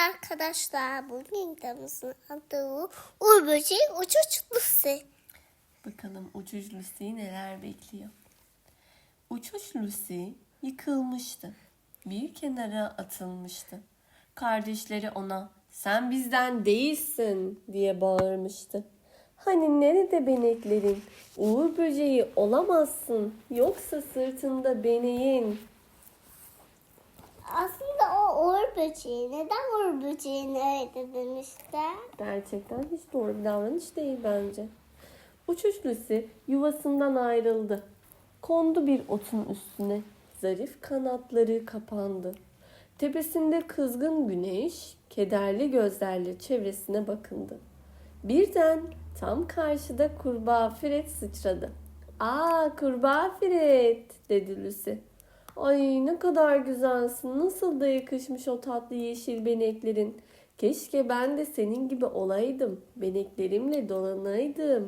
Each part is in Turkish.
arkadaşlar. Bugün kitabımızın adı Uğur Böceği Uçuş Lucy. Bakalım uçuş Lucy'yi neler bekliyor. Uçuş Lucy yıkılmıştı. Bir kenara atılmıştı. Kardeşleri ona sen bizden değilsin diye bağırmıştı. Hani nerede beneklerin? Uğur böceği olamazsın. Yoksa sırtında beneğin. Aslında o Uğur Böceği. Neden Uğur Böceği'ni öyle demişler? Gerçekten hiç doğru bir davranış değil bence. Uçuş Lucy yuvasından ayrıldı. Kondu bir otun üstüne. Zarif kanatları kapandı. Tepesinde kızgın güneş, kederli gözlerle çevresine bakındı. Birden tam karşıda kurbağa Fred sıçradı. Aa kurbağa Fred dedi Lucy. Ay ne kadar güzelsin. Nasıl da yakışmış o tatlı yeşil beneklerin. Keşke ben de senin gibi olaydım. Beneklerimle dolanaydım.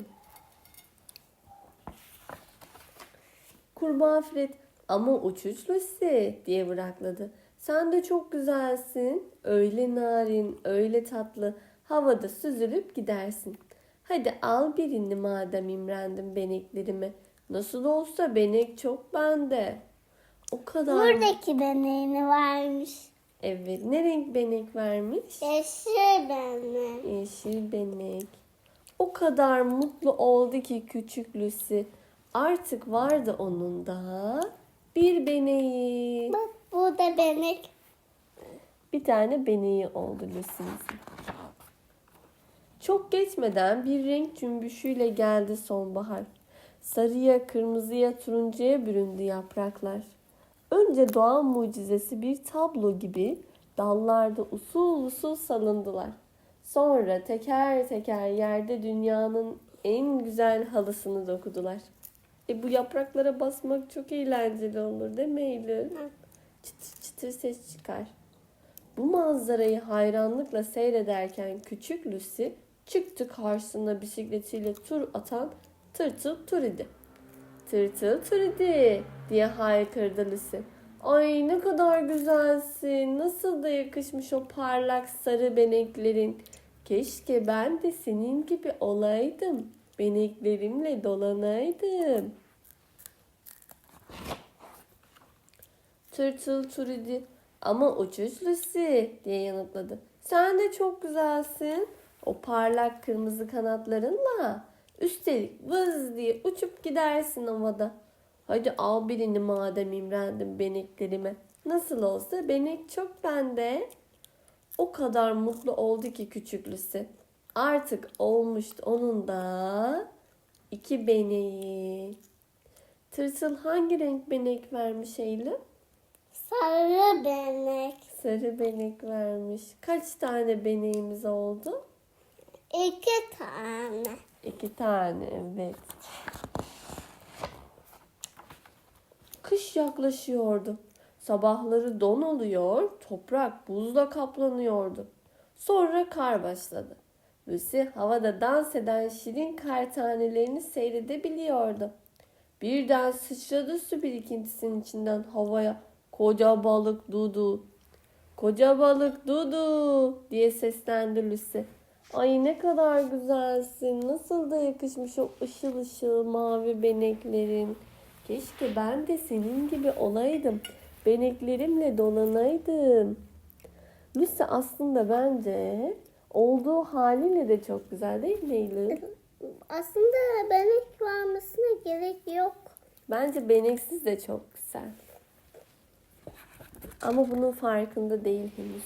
Kurbağa Fred ama uçuş Lucy diye bırakladı. Sen de çok güzelsin. Öyle narin, öyle tatlı. Havada süzülüp gidersin. Hadi al birini madem imrendim beneklerime. Nasıl olsa benek çok bende. O kadar. Buradaki beneğini varmış. Evet. Ne renk benek vermiş? Yeşil benek. Yeşil benek. O kadar mutlu oldu ki küçük Lucy. Artık vardı onun da bir beneği. Bak bu da benek. Bir tane beneği oldu Lucy'nin. Çok geçmeden bir renk cümbüşüyle geldi sonbahar. Sarıya, kırmızıya, turuncuya büründü yapraklar. Önce doğa mucizesi bir tablo gibi dallarda usul usul salındılar. Sonra teker teker yerde dünyanın en güzel halısını dokudular. E bu yapraklara basmak çok eğlenceli olur değil mi Eylül? Çıtır çıtır ses çıkar. Bu manzarayı hayranlıkla seyrederken küçük Lucy çıktı karşısına bisikletiyle tur atan Tırtıl Turidi. Tırtıl Turidi diye haykırdı Lucy. Ay ne kadar güzelsin. Nasıl da yakışmış o parlak sarı beneklerin. Keşke ben de senin gibi olaydım. Beneklerimle dolanaydım. Tırtıl Turidi ama uçuş Lucy diye yanıtladı. Sen de çok güzelsin. O parlak kırmızı kanatlarınla. Üstelik vız diye uçup gidersin havada. Hadi al birini madem imrendim beneklerime. Nasıl olsa benek çok bende. O kadar mutlu oldu ki küçük Lucy. Artık olmuştu onun da iki beneği. Tırtıl hangi renk benek vermiş Eylül? Sarı benek. Sarı benek vermiş. Kaç tane beneğimiz oldu? İki tane. İki tane evet. Kış yaklaşıyordu. Sabahları don oluyor, toprak buzla kaplanıyordu. Sonra kar başladı. Lucy havada dans eden şirin kar tanelerini seyredebiliyordu. Birden sıçradı su birikintisinin içinden havaya koca balık Dudu. Koca balık Dudu diye seslendi Lucy. Ay ne kadar güzelsin. Nasıl da yakışmış o ışıl ışıl mavi beneklerin. Keşke ben de senin gibi olaydım. Beneklerimle dolanaydım. Lucy aslında bence olduğu haliyle de çok güzel değil mi Eylül? Aslında benek varmasına gerek yok. Bence beneksiz de çok güzel. Ama bunun farkında değil henüz.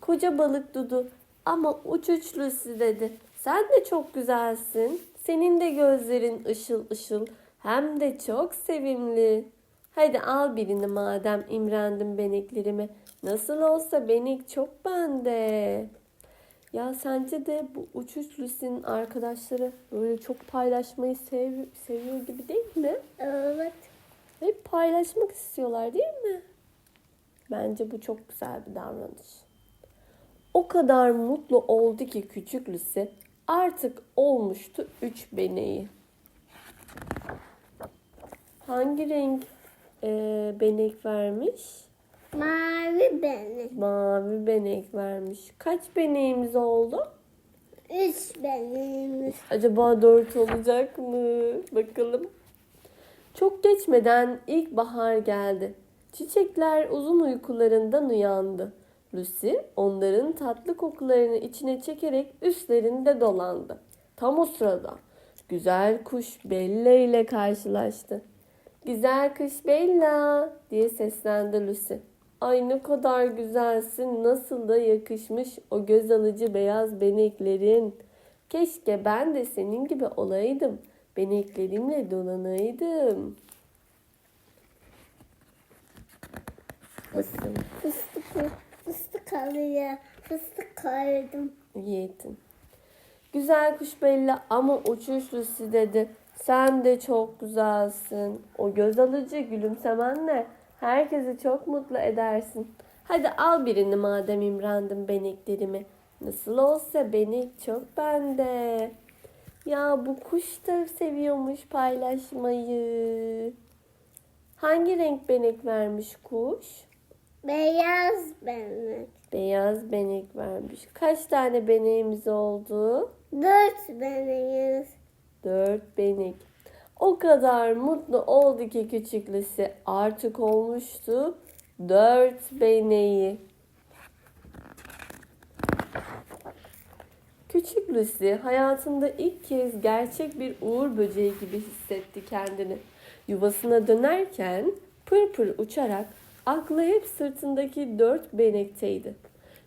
Koca balık Dudu ama uçuç Lucy dedi. Sen de çok güzelsin. Senin de gözlerin ışıl ışıl. Hem de çok sevimli. Hadi al birini madem imrendim beneklerime. Nasıl olsa benek çok bende. Ya sence de bu uçuş Lucy'nin arkadaşları böyle çok paylaşmayı sev seviyor gibi değil mi? Evet. Hep paylaşmak istiyorlar değil mi? Bence bu çok güzel bir davranış. O kadar mutlu oldu ki küçük Lucy artık olmuştu üç beneği. Hangi renk e, benek vermiş? Mavi benek. Mavi benek vermiş. Kaç beneğimiz oldu? Üç beneğimiz. Acaba dört olacak mı? Bakalım. Çok geçmeden ilkbahar geldi. Çiçekler uzun uykularından uyandı. Lucy onların tatlı kokularını içine çekerek üstlerinde dolandı. Tam o sırada güzel kuş Bella ile karşılaştı. Güzel kuş Bella diye seslendi Lucy. Ay ne kadar güzelsin, nasıl da yakışmış o göz alıcı beyaz beneklerin. Keşke ben de senin gibi olaydım. Beneklerimle dolanaydım. Fıstık, fıstık alıyor. Fıstık koydum. İyi ettin. Güzel kuş belli ama uçuş dedi. Sen de çok güzelsin. O göz alıcı gülümsemenle herkesi çok mutlu edersin. Hadi al birini madem imrendim beneklerimi. Nasıl olsa benek çok bende. Ya bu kuş da seviyormuş paylaşmayı. Hangi renk benek vermiş kuş? Beyaz benek. Beyaz benek vermiş. Kaç tane beneğimiz oldu? Dört beneğimiz. Dört benek. O kadar mutlu oldu ki küçük Lucy. Artık olmuştu dört beneği. Küçük Lucy hayatında ilk kez gerçek bir uğur böceği gibi hissetti kendini. Yuvasına dönerken pır pır uçarak aklı hep sırtındaki dört benekteydi.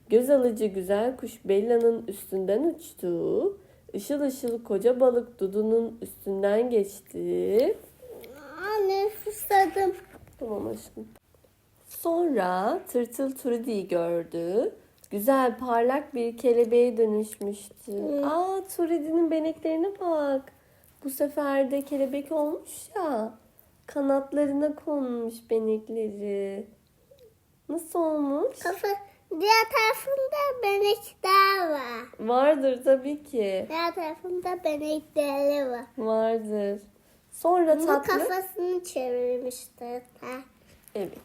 Göz alıcı güzel kuş Bella'nın üstünden uçtu. Işıl ışıl koca balık Dudu'nun üstünden geçti. Anne susadım. Tamam aşkım. Sonra tırtıl Trudy'yi gördü. Güzel parlak bir kelebeğe dönüşmüştü. Aa Trudy'nin beneklerine bak. Bu sefer de kelebek olmuş ya. Kanatlarına konmuş benekleri. Nasıl olmuş? Kafa diğer tarafında benekler var. Vardır tabii ki. Diğer tarafında benekleri var. Vardır. Sonra Bu tatlı. kafasını çevirmiştir. Ha. Evet.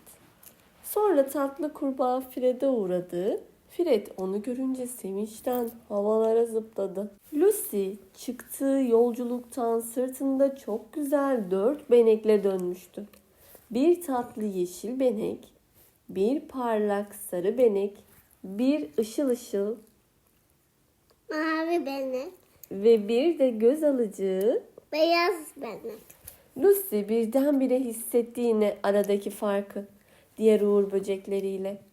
Sonra tatlı kurbağa Fred'e uğradı. Fred onu görünce sevinçten havalara zıpladı. Lucy çıktığı yolculuktan sırtında çok güzel dört benekle dönmüştü. Bir tatlı yeşil benek, bir parlak sarı benek, bir ışıl ışıl Mavi benek. ve bir de göz alıcı Beyaz benek. Lucy birdenbire hissetti yine aradaki farkı diğer uğur böcekleriyle.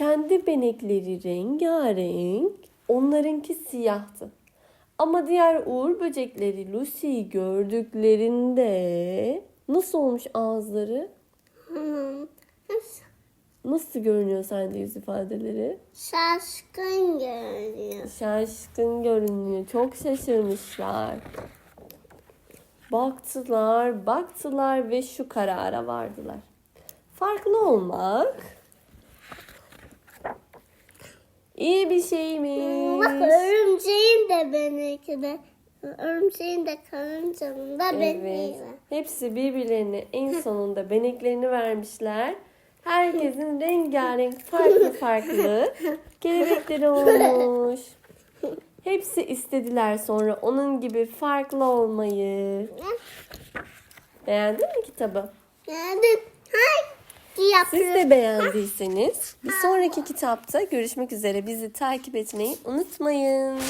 Kendi benekleri rengarenk, onlarınki siyahtı. Ama diğer uğur böcekleri Lucy'yi gördüklerinde nasıl olmuş ağızları? Hmm. Nasıl görünüyor sende yüz ifadeleri? Şaşkın görünüyor. Şaşkın görünüyor. Çok şaşırmışlar. Baktılar, baktılar ve şu karara vardılar. Farklı olmak iyi bir şeymiş. Bak örümceğin de beneki de. Örümceğin de karıncanın da Evet. Hepsi birbirlerine en sonunda beneklerini vermişler. Herkesin rengarenk farklı farklı kelebekleri olmuş. Hepsi istediler sonra onun gibi farklı olmayı. Beğendin mi kitabı? Yani hangi Siz de beğendiyseniz bir sonraki kitapta görüşmek üzere. Bizi takip etmeyi unutmayın.